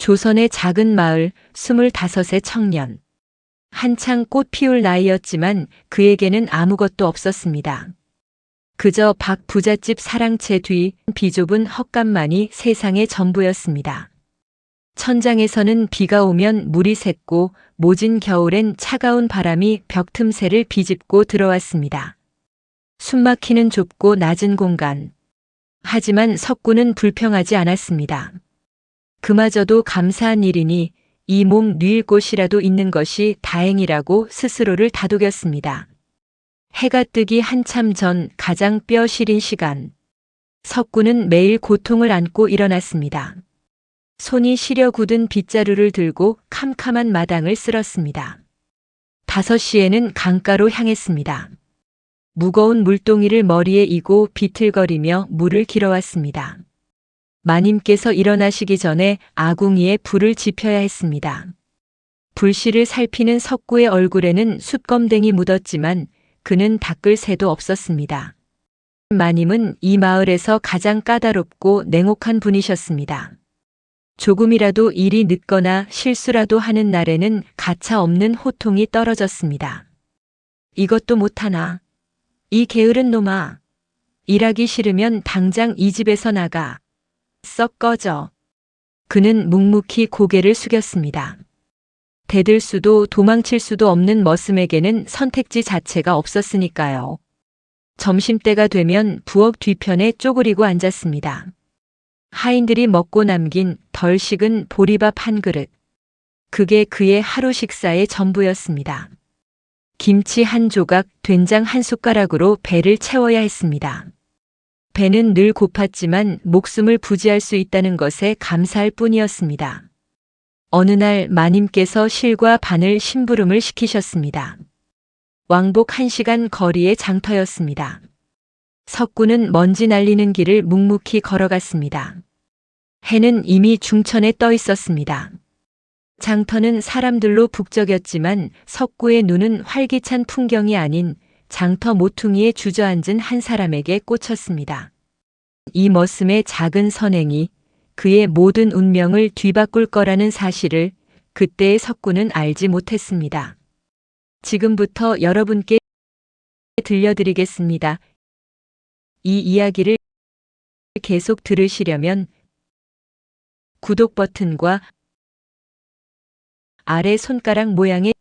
조선의 작은 마을 25의 청년. 한창 꽃 피울 나이였지만 그에게는 아무것도 없었습니다. 그저 박 부잣집 사랑채 뒤 비좁은 헛간만이 세상의 전부였습니다. 천장에서는 비가 오면 물이 샜고 모진 겨울엔 차가운 바람이 벽 틈새를 비집고 들어왔습니다. 숨막히는 좁고 낮은 공간. 하지만 석구는 불평하지 않았습니다. 그마저도 감사한 일이니 이 몸 뉘일 곳이라도 있는 것이 다행이라고 스스로를 다독였습니다. 해가 뜨기 한참 전 가장 뼈 시린 시간. 석구는 매일 고통을 안고 일어났습니다. 손이 시려 굳은 빗자루를 들고 캄캄한 마당을 쓸었습니다. 다섯 시에는 강가로 향했습니다. 무거운 물동이를 머리에 이고 비틀거리며 물을 길어왔습니다. 마님께서 일어나시기 전에 아궁이에 불을 지펴야 했습니다. 불씨를 살피는 석구의 얼굴에는 숯검댕이 묻었지만 그는 닦을 새도 없었습니다. 마님은 이 마을에서 가장 까다롭고 냉혹한 분이셨습니다. 조금이라도 일이 늦거나 실수라도 하는 날에는 가차 없는 호통이 떨어졌습니다. 이것도 못하나. 이 게으른 놈아. 일하기 싫으면 당장 이 집에서 나가. 썩 꺼져. 그는 묵묵히 고개를 숙였습니다. 대들 수도 도망칠 수도 없는 머슴에게는 선택지 자체가 없었으니까요. 점심때가 되면 부엌 뒤편에 쪼그리고 앉았습니다. 하인들이 먹고 남긴 덜 식은 보리밥 한 그릇. 그게 그의 하루 식사의 전부였습니다. 김치 한 조각, 된장 한 숟가락으로 배를 채워야 했습니다. 배는 늘 고팠지만 목숨을 부지할 수 있다는 것에 감사할 뿐이었습니다. 어느 날 마님께서 실과 바늘 심부름을 시키셨습니다. 왕복 한 시간 거리의 장터였습니다. 석구는 먼지 날리는 길을 묵묵히 걸어갔습니다. 해는 이미 중천에 떠 있었습니다. 장터는 사람들로 북적였지만 석구의 눈은 활기찬 풍경이 아닌 장터 모퉁이에 주저앉은 한 사람에게 꽂혔습니다. 이 머슴의 작은 선행이 그의 모든 운명을 뒤바꿀 거라는 사실을 그때의 석구는 알지 못했습니다. 지금부터 여러분께 들려드리겠습니다. 이 이야기를 계속 들으시려면 구독 버튼과 아래 손가락 모양의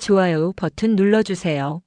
좋아요 버튼 눌러주세요.